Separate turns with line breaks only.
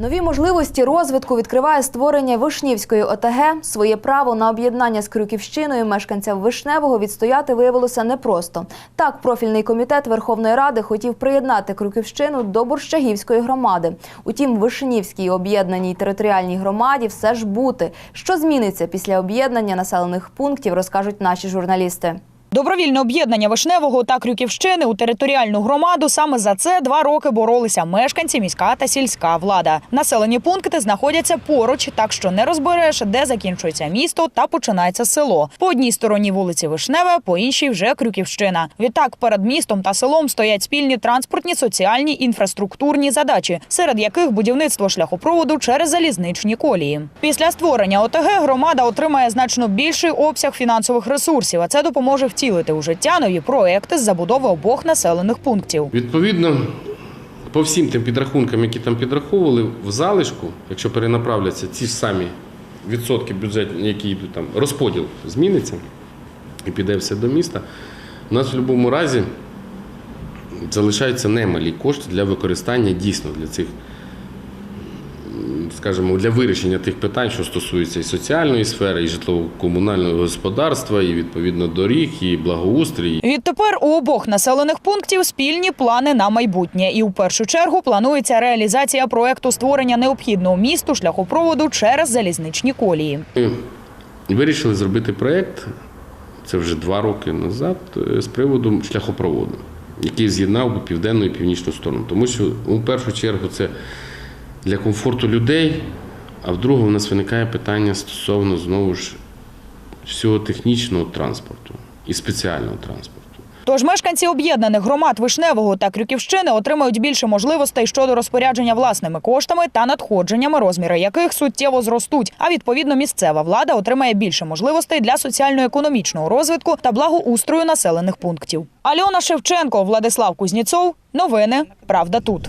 Нові можливості розвитку відкриває створення Вишнівської ОТГ. Своє право на об'єднання з Крюківщиною мешканцям Вишневого відстояти виявилося непросто. Так, профільний комітет Верховної Ради хотів приєднати Крюківщину до Борщагівської громади. Утім, Вишнівській об'єднаній територіальній громаді все ж бути. Що зміниться після об'єднання населених пунктів, розкажуть наші журналісти.
Добровільне об'єднання Вишневого та Крюківщини у територіальну громаду саме за це два роки боролися мешканці, міська та сільська влада. Населені пункти знаходяться поруч, так що не розбереш, де закінчується місто та починається село. По одній стороні вулиці Вишневе, по іншій вже Крюківщина. Відтак перед містом та селом стоять спільні транспортні, соціальні інфраструктурні задачі, серед яких будівництво шляхопроводу через залізничні колії. Після створення ОТГ громада отримає значно більший обсяг фінансових ресурсів, а це допоможе втілити у життя нові проекти з забудови обох населених пунктів.
Відповідно, по всім тим підрахункам, які там підраховували, в залишку, якщо перенаправляться ці ж самі відсотки бюджетні, які йдуть там, розподіл зміниться і піде все до міста, у нас в будь-якому разі залишаються немалі кошти для використання дійсно для цих, скажімо, для вирішення тих питань, що стосуються і соціальної сфери, і житлово-комунального господарства, і відповідно доріг, і благоустрій.
Відтепер у обох населених пунктів спільні плани на майбутнє. І у першу чергу планується реалізація проекту створення необхідного місту шляхопроводу через залізничні колії.
Ми вирішили зробити проєкт, це вже два роки назад, е, з приводу шляхопроводу, який з'єднав би південну і північну сторону. Тому що у першу чергу це для комфорту людей, а в у нас виникає питання стосовно знову ж всього технічного транспорту і спеціального транспорту.
Тож мешканці об'єднаних громад Вишневого та Крюківщини отримають більше можливостей щодо розпорядження власними коштами та надходженнями, розміри яких суттєво зростуть. А відповідно місцева влада отримає більше можливостей для соціально-економічного розвитку та благоустрою населених пунктів. Альона Шевченко, Владислав Кузніцов. Новини. Правда тут.